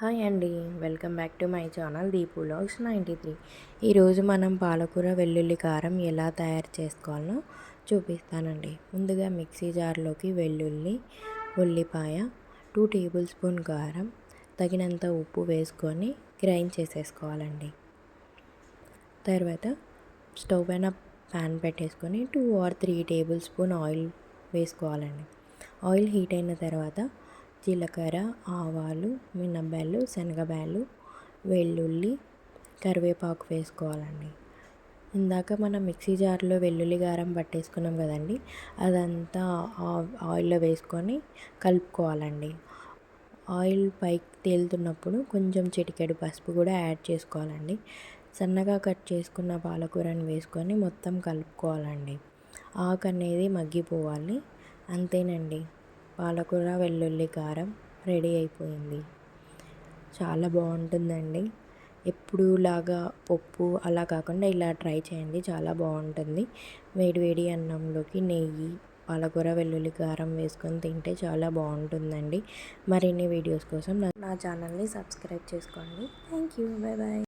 Hi అండి. Welcome back to my channel Deepu logs ninety three. ఈరోజు మనం పాలకూర వెల్లుల్లి కారం ఎలా తయారు చేసుకోవాలో చూపిస్తానండి. ముందుగా మిక్సీ జార్లోకి వెల్లుల్లి ఉల్లిపాయ టూ టేబుల్ స్పూన్ కారం తగినంత ఉప్పు వేసుకొని గ్రైండ్ చేసేసుకోవాలండి. తర్వాత స్టవ్ పైన ప్యాన్ పెట్టేసుకొని two or three tablespoon oil వేసుకోవాలండి. ఆయిల్ హీట్ అయిన తర్వాత జీలకర్ర ఆవాలు మినబ్బాలు శనగబ్యాళ్ళు వెల్లుల్లి కరివేపాకు వేసుకోవాలండి. ఇందాక మనం మిక్సీ జార్లో వెల్లుల్లి గారం పట్టేసుకున్నాం కదండి అదంతా ఆయిల్లో వేసుకొని కలుపుకోవాలండి. ఆయిల్ పైకి తేలుతున్నప్పుడు కొంచెం చిటికెడు పసుపు కూడా యాడ్ చేసుకోవాలండి. సన్నగా కట్ చేసుకున్న పాలకూరని వేసుకొని మొత్తం కలుపుకోవాలండి. ఆకు అనేది మగ్గిపోవాలి అంతేనండి. పాలకూర వెల్లుల్లి కారం రెడీ అయిపోయింది. చాలా బాగుంటుందండి. ఎప్పుడు లాగా పప్పు అలా కాకుండా ఇలా ట్రై చేయండి. చాలా బాగుంటుంది. వేడి వేడి అన్నంలోకి నెయ్యి పాలకూర వెల్లుల్లి కారం వేసుకొని తింటే చాలా బాగుంటుందండి. మరిన్ని వీడియోస్ కోసం నా ఛానల్ని సబ్స్క్రైబ్ చేసుకోండి. Thank you bye bye